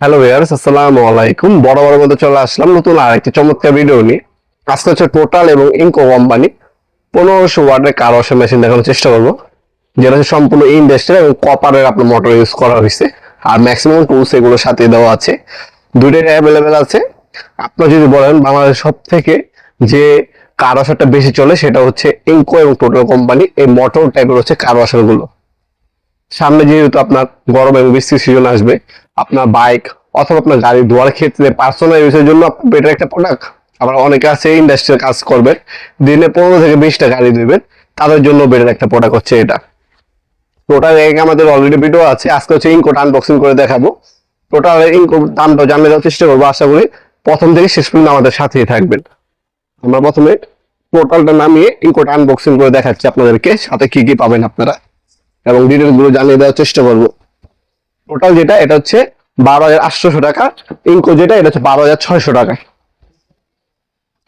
Hello viewers আসসালামু আলাইকুম। বড় বড় মধ্যে চলে আসলাম নতুন আরেকটি চমৎকার ভিডিও নিয়ে। আজকে হচ্ছে টোটাল এবং ইনকো কোম্পানি পনেরোশো ওয়ার্ডের কার ওয়াশার মেশিন দেখানোর চেষ্টা করব। যেটা হচ্ছে সম্পূর্ণ ইন্ডাস্ট্রিয়াল এবং কপারের আপনার মোটর ইউজ করা হয়েছে। আর ম্যাক্সিমাম টুলস এগুলোর সাথে দেওয়া আছে। দুইটাই অ্যাভেলেবেল আছে। আপনার যদি বলেন বাংলাদেশ সব থেকে যে কার ওয়াশারটা বেশি চলে, সেটা হচ্ছে ইনকো এবং টোটাল কোম্পানি এই মোটর টাইপের হচ্ছে কার ওয়াশারগুলো। সামনে যেহেতু আপনার গরম এবং বৃষ্টির সিজন আসবে আপনার বাইক অথবা আপনার গাড়ি ধোয়ার ক্ষেত্রে পার্সোনাল ইউজের জন্য বেটার একটা প্রোডাক্ট আবার অনেকে আছে ইন্ডাস্ট্রিয়াল কাজ করবে, দিনে পনেরো থেকে বিশটা গাড়ি দিবেন তাদের জন্য বেটার একটা প্রোডাক্ট হচ্ছে এটা। টোটাল এক আমাদের অলরেডি ভিডিও আছে, আজকে হচ্ছে ইনকোট আনবক্সিং করে দেখাবো। টোটাল ইনকো দামটা জানলে দেওয়ার চেষ্টা করব, আশা করি প্রথম থেকে শেষ পর্যন্ত আমাদের সাথেই থাকবেন। আমরা প্রথমে পোর্টালটা নামিয়ে ইনকোট আনবক্সিং করে দেখাচ্ছি আপনাদেরকে, সাথে কি কি পাবেন আপনারা। এবং ডিটেলসগুলো জানিয়ে দেওয়ার চেষ্টা করব। টোটাল যেটা, এটা হচ্ছে বারো হাজার আটশোশো টাকা। ইনকো যেটা, এটা হচ্ছে বারো হাজার ছয়শো টাকা।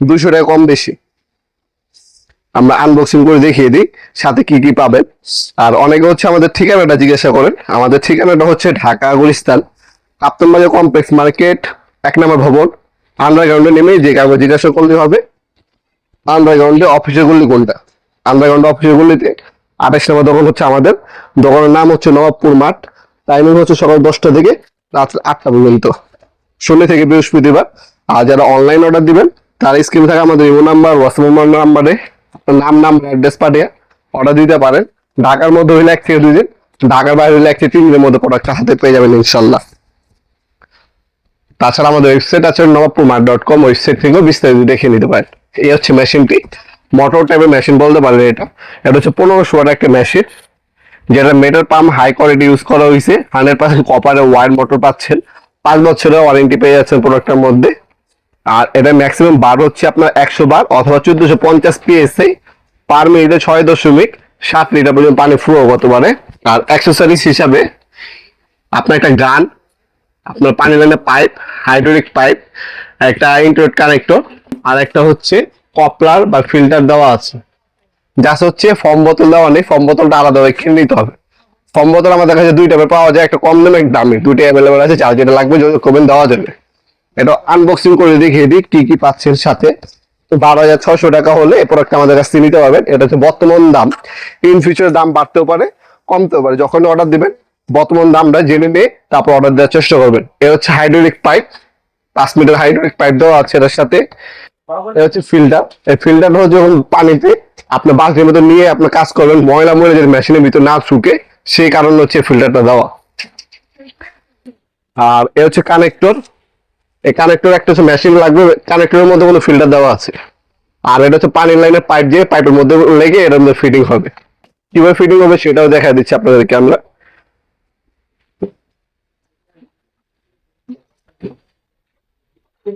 দুইশো টাকা কম বেশি। আমরা আনবক্সিং করে দেখিয়ে দিই, সাথে কি কি পাবেন। আর অনেকে হচ্ছে আমাদের ঠিকানাটা জিজ্ঞাসা করেন। আমাদের ঠিকানাটা হচ্ছে ঢাকা গুলিস্তান কাপ্তানবাজার কমপ্লেক্স মার্কেট, এক নম্বর ভবন। আন্ডারগ্রাউন্ডে নেমে যে কাগজ জিজ্ঞাসা করলে হবে। আন্ডারগ্রাউন্ডে অফিসের গুলি কোনটা? আন্ডারগ্রাউন্ড অফিসের গুলিতে আঠাশ নম্বর দোকান হচ্ছে আমাদের। দোকানের নাম হচ্ছে নবাবপুর মাঠ। টাইমিং হচ্ছে সকাল দশটা থেকে রাত আটটা পর্যন্ত। শনি থেকে বৃহস্পতিবার। আর যারা অনলাইন অর্ডার দিবেন, তার স্ক্রিনে থাকা আমাদের ইমো নাম্বার হোয়াটসঅ্যাপ নাম্বারে আপনার নাম নাম্বার অ্যাড্রেস পাঠিয়ে অর্ডার দিতে পারেন। ঢাকার মধ্যে হইলে এক থেকে দুই দিন, ঢাকার বাইরে হইলে এক থেকে তিন দিনের মধ্যে প্রোডাক্টটা হাতে পেয়ে যাবেন ইনশাল্লাহ তাছাড়া আমাদের ওয়েবসাইট আছে Nawabpur mart dot com website থেকেও বিস্তারিত দেখে নিতে পারেন। এই হচ্ছে মেশিনটি মোটর টাইপের মেশিন বলতে পারেন এটা। এটা হচ্ছে পনেরোশো একটা মেশিন যেটা metal pump high quality use করা হয়েছে। হান্ড্রেড পার্সেন্ট কপারের ওয়ার মোটর পাচ্ছেন। পাঁচ বছরের ওয়ারেন্টি পেয়ে যাচ্ছেন প্রোডাক্টের মধ্যে। আর এটা ম্যাক্সিমাম বার হচ্ছে আপনার একশো বার অথবা চোদ্দশো পঞ্চাশ পিএসআই পার মিনিটে ছয় দশমিক সাত লিটার পর্যন্ত পানি ফ্লো করতে পারে আর অ্যাক্সেসরিজ হিসাবে আপনার একটা গান, আপনার পানি লাইনের পাইপ হাইড্রোলিক পাইপ একটা ইন্টারনেট কানেক্টর আর একটা হচ্ছে কপলার বা ফিল্টার দেওয়া আছে। জাস্ট হচ্ছে ফর্ম বোতল দেওয়া নেই ফর্ম বোতলটা আলাদা ভাবে কিনে নিতে হবে। ফর্ম বোতল আমাদের কাছে দুই টাইপের পাওয়া যায় একটা কম দামে, একটা দামি। দুইটা অ্যাভেলেবেল আছে, যার যেটা লাগবে করবেন দেওয়া যাবে। এটা আনবক্সিং করে দেখিয়ে দিই, কি কি পাচ্ছেন সাথে। তো বারো হাজার ছশো টাকা হলে এই প্রোডাক্টটা আমাদের কাছ থেকে নিতে পারবেন। এটা হচ্ছে বর্তমান দাম। ইন ফিউচার দাম বাড়তেও পারে, কমতেও পারে। যখন অর্ডার দেবেন, বর্তমান দামটা জেনে নিয়ে তারপর অর্ডার দেওয়ার চেষ্টা করবেন। এ হচ্ছে হাইড্রোলিক পাইপ পাঁচ মিটার হাইড্রোলিক পাইপ দেওয়া আছে এটার সাথে। এটা হচ্ছে ফিল্টার এই ফিল্টার হচ্ছে যখন পানিতে আপনার বালতির মতো নিয়ে আপনি কাজ করবেন ময়লা ময়লা যদি মেশিনের ভিতর না শুকে সেই কারণে হচ্ছে ফিল্টারটা দেওয়া। আর এ হচ্ছে কানেক্টর এই কানেক্টর একটা হচ্ছে মেশিন লাগবে কানেক্টরের মধ্যে কোনো ফিল্টার দেওয়া আছে। আর এটা হচ্ছে পানির লাইনের পাইপ দিয়ে পাইপের মধ্যে লেগে এর মধ্যে ফিটিং হবে। কীভাবে ফিটিং হবে সেটাও দেখা দিচ্ছি আপনাদেরকে আমরা। এই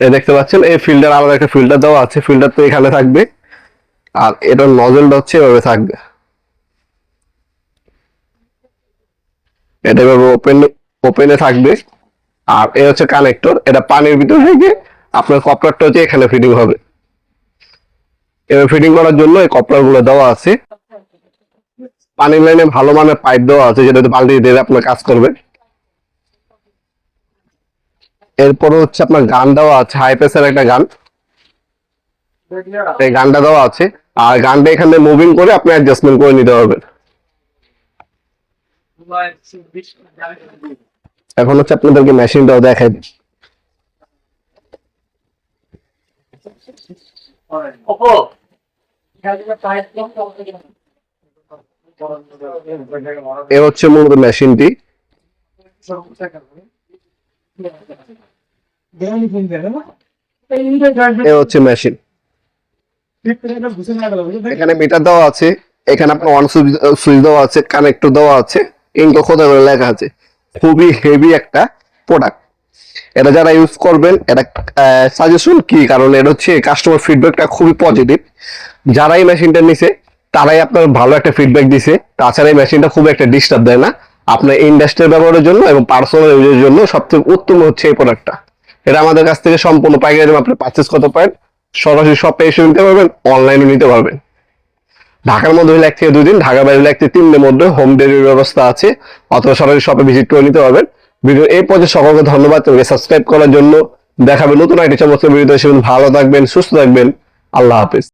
দেখতে পাচ্ছেন, এই ফিল্টার আলাদা একটা ফিল্টার দেওয়া আছে ফিল্টার তো এখানে থাকবে। আর এটার নজলটা হচ্ছে এভাবে থাকবে। এটা এভাবে ওপেন ওপেনে থাকবে। আর এ হচ্ছে কানেক্টর এটা পানির ভিতর থেকে আপনার কপলারটা হচ্ছে এখানে ফিটিং হবে। এবার ফিটিং করার জন্য এই কপলারগুলো দেওয়া আছে। পানির লাইনে ভালো মানের পাইপ দেওয়া আছে যেটা বালতি দিয়ে আপনার কাজ করবে। এরপরে হচ্ছে আপনার গান দেওয়া আছে হাই প্রেসার একটা গান। এই গানটা দেওয়া আছে আর গানটা এখানে মুভিং করে আপনি অ্যাডজাস্টমেন্ট করে নিতে পারবেন। এখন হচ্ছে আপনাদেরকে মেশিনটাও দেখাই দিই। এ হচ্ছে মূলত মেশিনটি মেশিন এখানে মিটার দেওয়া আছে, এখানে আপনার ওয়ান সুইচ দেওয়া আছে কানেক্টর দেওয়া আছে ইনকো খোদা লেখা আছে। খুবই হেভি একটা প্রোডাক্ট এটা যারা ইউজ করবেন, এটা সাজেশন কি? কারণ এটা হচ্ছে কাস্টমার ফিডব্যাকটা খুবই পজিটিভ যারা এই মেশিনটা নিছে, তারাই আপনার ভালো একটা ফিডব্যাক দিছে। তাছাড়া এই মেশিনটা খুব একটা ডিস্টার্ব দেয় না। আপনার ইন্ডাস্ট্রিয়াল ব্যবহারের জন্য এবং পার্সোনাল ইউজের জন্য সবথেকে উত্তম হচ্ছে এই প্রোডাক্টটা এটা আমাদের কাছ থেকে সম্পূর্ণ পাইকারি আপনি পারচেস করতে পারেন। সরাসরি শপে এসে নিতে পারবেন অনলাইনে নিতে পারবেন। ঢাকার মধ্যে হলে এক থেকে দুই দিন, ঢাকার বাইরে হলে এক থেকে তিন দিনের মধ্যে হোম ডেলিভারি ব্যবস্থা আছে, অথবা সরাসরি শপে ভিজিট করে নিতে পারবেন। ভিডিও এই পর্যায়ে সকলকে ধন্যবাদ, তোমাকে সাবস্ক্রাইব করার জন্য। দেখাবে নতুন একটি চমৎকার ভিডিও ভালো থাকবেন, সুস্থ থাকবেন, আল্লাহ হাফিজ।